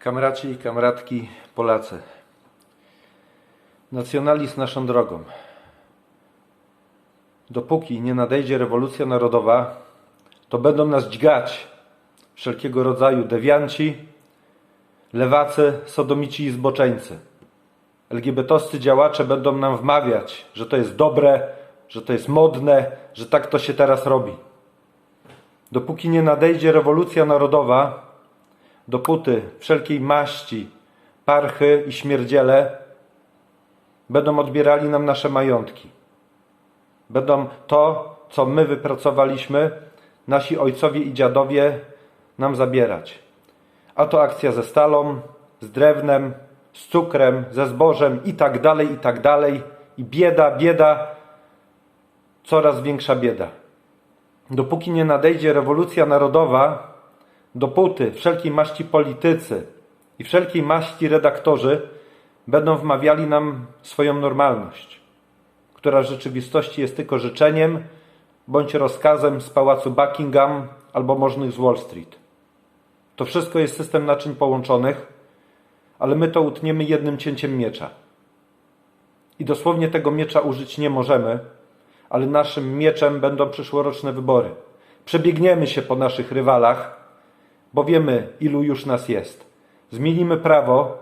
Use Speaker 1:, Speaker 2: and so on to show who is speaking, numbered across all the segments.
Speaker 1: Kamraci i kamratki Polacy. Nacjonalizm naszą drogą. Dopóki nie nadejdzie rewolucja narodowa, to będą nas dźgać wszelkiego rodzaju dewianci, lewacy, sodomici i zboczeńcy. LGBT-owscy działacze będą nam wmawiać, że to jest dobre, że to jest modne, że tak to się teraz robi. Dopóki nie nadejdzie rewolucja narodowa, dopóty wszelkiej maści, parchy i śmierdziele będą odbierali nam nasze majątki. Będą to, co my wypracowaliśmy, nasi ojcowie i dziadowie nam zabierać. A to akcja ze stalą, z drewnem, z cukrem, ze zbożem i tak dalej, i tak dalej. I bieda, bieda, coraz większa bieda. Dopóki nie nadejdzie rewolucja narodowa, dopóty wszelkiej maści politycy i wszelkiej maści redaktorzy będą wmawiali nam swoją normalność, która w rzeczywistości jest tylko życzeniem bądź rozkazem z pałacu Buckingham albo możnych z Wall Street. To wszystko jest system naczyń połączonych, ale my to utniemy jednym cięciem miecza. I dosłownie tego miecza użyć nie możemy, ale naszym mieczem będą przyszłoroczne wybory. Przebiegniemy się po naszych rywalach, bo wiemy, ilu już nas jest. Zmienimy prawo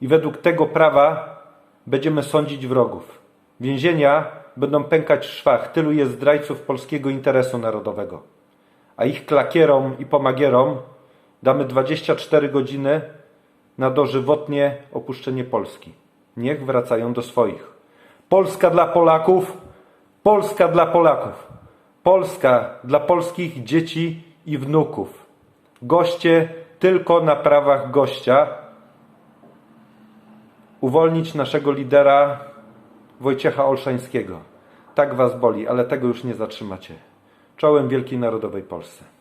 Speaker 1: i według tego prawa będziemy sądzić wrogów. Więzienia będą pękać w szwach. Tylu jest zdrajców polskiego interesu narodowego. A ich klakierom i pomagierom damy 24 godziny na dożywotnie opuszczenie Polski. Niech wracają do swoich. Polska dla Polaków, Polska dla Polaków, Polska dla polskich dzieci i wnuków. Goście tylko na prawach gościa. Uwolnić naszego lidera Wojciecha Olszańskiego. Tak was boli, ale tego już nie zatrzymacie. Czołem Wielkiej Narodowej Polsce.